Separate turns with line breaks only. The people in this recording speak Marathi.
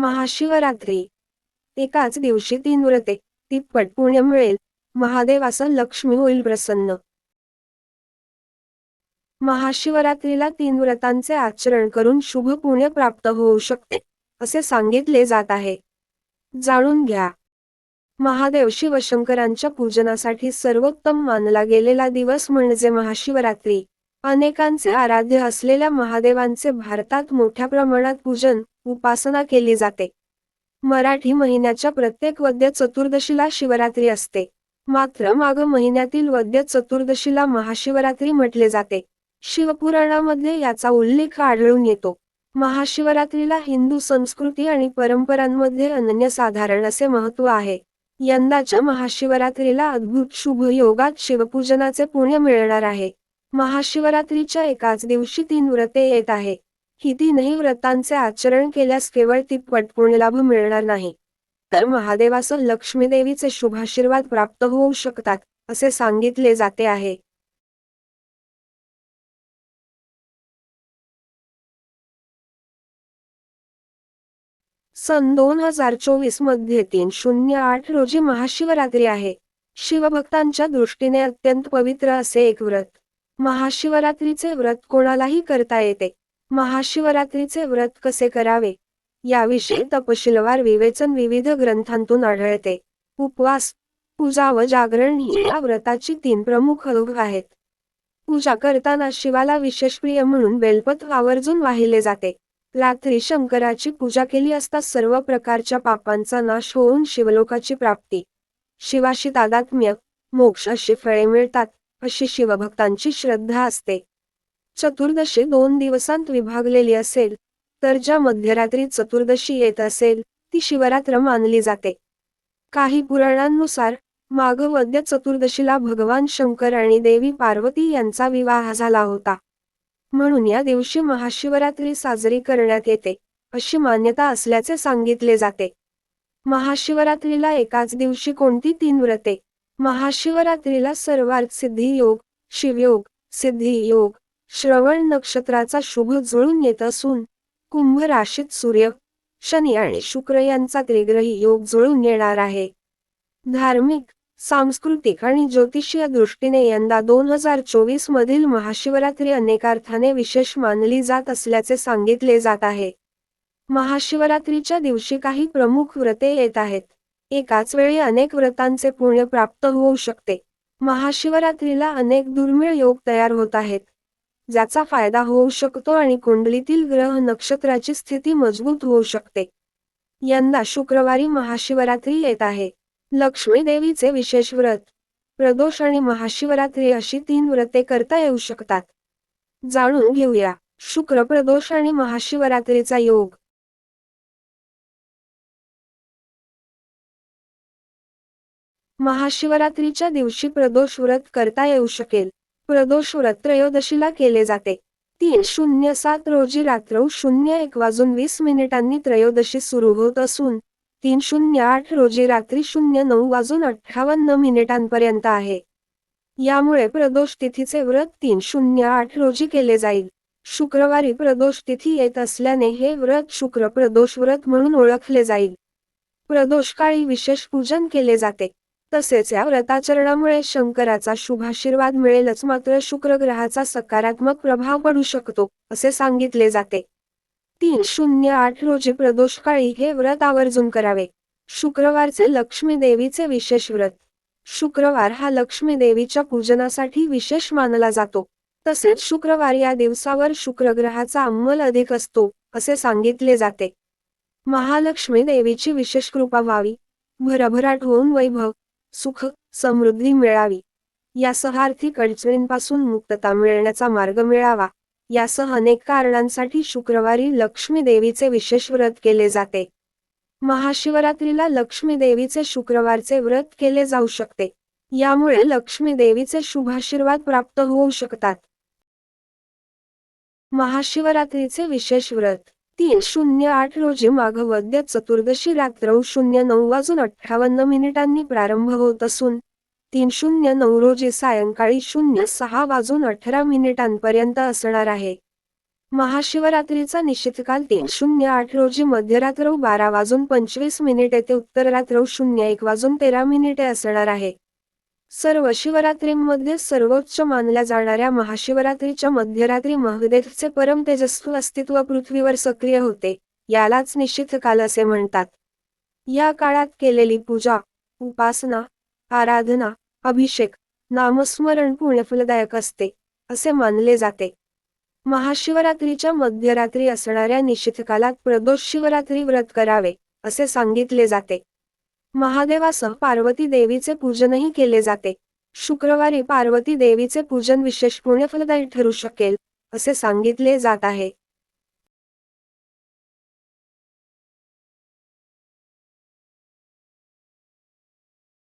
महाशिवरात्री. एकाच दिवशी तीन व्रते तिप्पट पुण्य मिळेल. महादेवास लक्ष्मी होईल प्रसन्न. महाशिवरात्रीला तीन व्रतांचे आचरण करून शुभ पुण्य प्राप्त होऊ शकते असे सांगितले जात आहे. जाणून घ्या. महादेव शिवशंकरांच्या पूजनासाठी सर्वोत्तम मानला गेलेला दिवस म्हणजे महाशिवरात्री. अनेकांचे आराध्य असलेल्या महादेवांचे भारतात मोठ्या प्रमाणात पूजन उपासना केली जाते. मराठी महिन्याच्या प्रत्येक वद्य चतुर्दशीला शिवरात्री असते. मात्र माघ महिन्यातील वद्य चतुर्दशीला महाशिवरात्री म्हटले जाते. शिवपुराणामध्ये याचा उल्लेख आढळून येतो. महाशिवरात्रीला हिंदू संस्कृती आणि परंपरांमध्ये अनन्यसाधारण असे महत्त्व आहे. यंदाच्या महाशिवरात्रीला अद्भुत शुभ योगात शिवपूजनाचे पुण्य मिळणार आहे. महाशिवरात्रीच्या एकाच दिवशी तीन व्रते येत आहे. ही तीनही व्रतांचे आचरण केल्यास केवळ तिप्पट पुण्यलाभ मिळणार नाही. तर महादेवास लक्ष्मी देवीचे शुभाशीर्वाद प्राप्त होऊ शकतात असे सांगितले जाते आहे. सन दोन हजार चोवीसमध्ये तीन शून्य आठ रोजी महाशिवरात्री आहे. शिवभक्तांच्या दृष्टीने अत्यंत पवित्र असे एक व्रत. महाशिवरात्रीचे व्रत कोणालाही करता येते. महाशिवरात्रीचे व्रत कसे करावे? याविषयी तपशीलवार विवेचन विविध ग्रंथांतून आढळते. उपवास पूजा व जागरण ही या व्रताची तीन प्रमुख रोग आहेत. पूजा करताना शिवाला विशेष प्रिय म्हणून बेलपत आवर्जून वाहिले जाते. रात्री शंकराची पूजा केली असता सर्व प्रकारच्या पापांचा नाश होऊन शिवलोकाची प्राप्ती. शिवाशी तादात्म्य मोक्ष अशी फळे मिळतात अशी शिवभक्तांची श्रद्धा असते. चतुर्दशी दोन दिवसांत विभागलेली असेल तर ज्या मध्यरात्री चतुर्दशी येत असेल ती शिवरात्र मानली जाते. काही पुराणांनुसार माघवद्य चतुर्दशीला भगवान शंकर आणि देवी पार्वती यांचा विवाह झाला होता. म्हणून या दिवशी महाशिवरात्री साजरी करण्यात येते अशी मान्यता असल्याचे सांगितले जाते. महाशिवरात्रीला एकाच दिवशी कोणती तीन व्रते? महाशिवरात्रीला सर्वार्थ सिद्धी योग शिवयोग सिद्धी योग श्रवण नक्षत्राचा शुभ जुळून येत असून कुंभ राशीत सूर्य शनी आणि शुक्र यांचा त्रिग्रही योग जुळून येणार आहे. धार्मिक सांस्कृतिक आणि ज्योतिषीय दृष्टीने यंदा दोन हजार चोवीस मधील महाशिवरात्री अनेकार्थाने विशेष मानली जात असल्याचे सांगितले जात आहे. महाशिवरात्रीच्या दिवशी काही प्रमुख व्रते येत आहेत. एकाच वेळी अनेक व्रतांचे पुण्य प्राप्त होऊ शकते. महाशिवरात्रीला अनेक दुर्मिळ योग तयार होत आहेत. ज्याचा फायदा होऊ शकतो आणि कुंडलीतील ग्रह नक्षत्राची स्थिती मजबूत होऊ शकते. यंदा शुक्रवारी महाशिवरात्री येत आहे. लक्ष्मी देवीचे विशेष व्रत. प्रदोष आणि महाशिवरात्री अशी तीन व्रते करता येऊ शकतात. जाणून घेऊया. शुक्र प्रदोष आणि महाशिवरात्रीचा योग. महाशिवरात्रीच्या दिवशी प्रदोष व्रत करता येऊ शकेल. प्रदोष व्रत त्रयोदशीला केले जाते. तीन शून्य सात रोजी रात्र शून्य एक वाजून वीस मिनिटांनी त्रयोदशी सुरू होत असून तीन शून्य आठ रोजी रात्री शून्य नऊ वाजून अठ्ठावन्न मिनिटांपर्यंत आहे. यामुळे प्रदोष तिथीचे व्रत तीन शून्य आठ रोजी केले जाईल. शुक्रवारी प्रदोष तिथी येत असल्याने हे व्रत शुक्र प्रदोष व्रत म्हणून ओळखले जाईल. प्रदोष काळी विशेष पूजन केले जाते. तसेच या व्रताचरणामुळे शंकराचा शुभाशीर्वाद मिळेलच मात्र शुक्र ग्रहाचा सकारात्मक प्रभाव पडू शकतो असे सांगितले जाते. तीन शून्य आठ रोजी प्रदोष काळी हे व्रत आवर्जून करावे. शुक्रवारचे लक्ष्मी देवीचे विशेष व्रत. शुक्रवार हा लक्ष्मी देवीच्या पूजनासाठी विशेष मानला जातो. तसेच शुक्रवार या दिवसावर शुक्र ग्रहाचा अंमल अधिक असतो असे सांगितले जाते. महालक्ष्मी देवीची विशेष कृपा व्हावी. भरभराट होऊन वैभव. सुख समृद्धी मिळावी. यासह आर्थिक अडचणींपासून मुक्तता मिळण्याचा मार्ग मिळावा. यासह अनेक कारणांसाठी शुक्रवारी लक्ष्मी देवीचे विशेष व्रत केले जाते. महाशिवरात्रीला लक्ष्मी देवीचे शुक्रवारचे व्रत केले जाऊ शकते. यामुळे लक्ष्मी देवीचे शुभाशीर्वाद प्राप्त होऊ शकतात. महाशिवरात्रीचे विशेष व्रत तीन शून्य आठ रोजी माघवद्य चतुर्दशी रात्र शून्य नऊ वाजून अठ्ठावन्न मिनिटांनी प्रारंभ होत असून तीन शून्य नऊ रोजी सायंकाळी शून्य सहा वाजून अठरा मिनिटांपर्यंत असणार आहे. महाशिवरात्रीचा निश्चित काल तीन शून्य आठ रोजी मध्यरात्र बारा वाजून पंचवीस मिनिटे ते उत्तररात्र शून्य एक वाजून तेरा मिनिटे असणार आहे. सर्व शिवरात्रींमध्ये सर्वोच्च मानल्या जाणाऱ्या महाशिवरात्रीच्या मध्यरात्री महदेवचे परम तेजस्वी अस्तित्व पृथ्वीवर सक्रिय होते यालाच निश्चित काल असे म्हणतात. या काळात केलेली पूजा उपासना आराधना अभिषेक नामस्मरण पुण्यफलदायक असते असे मानले जाते. महाशिवरात्रीच्या मध्यरात्री असणाऱ्या निश्चित कालात प्रदोष शिवरात्री व्रत करावे असे सांगितले जाते. महादेवासह पार्वती देवीचे पूजनही केले जाते. शुक्रवारी पार्वती देवीचे पूजन विशेष पुण्यफलदायी ठरू शकेल असे सांगितले जात आहे.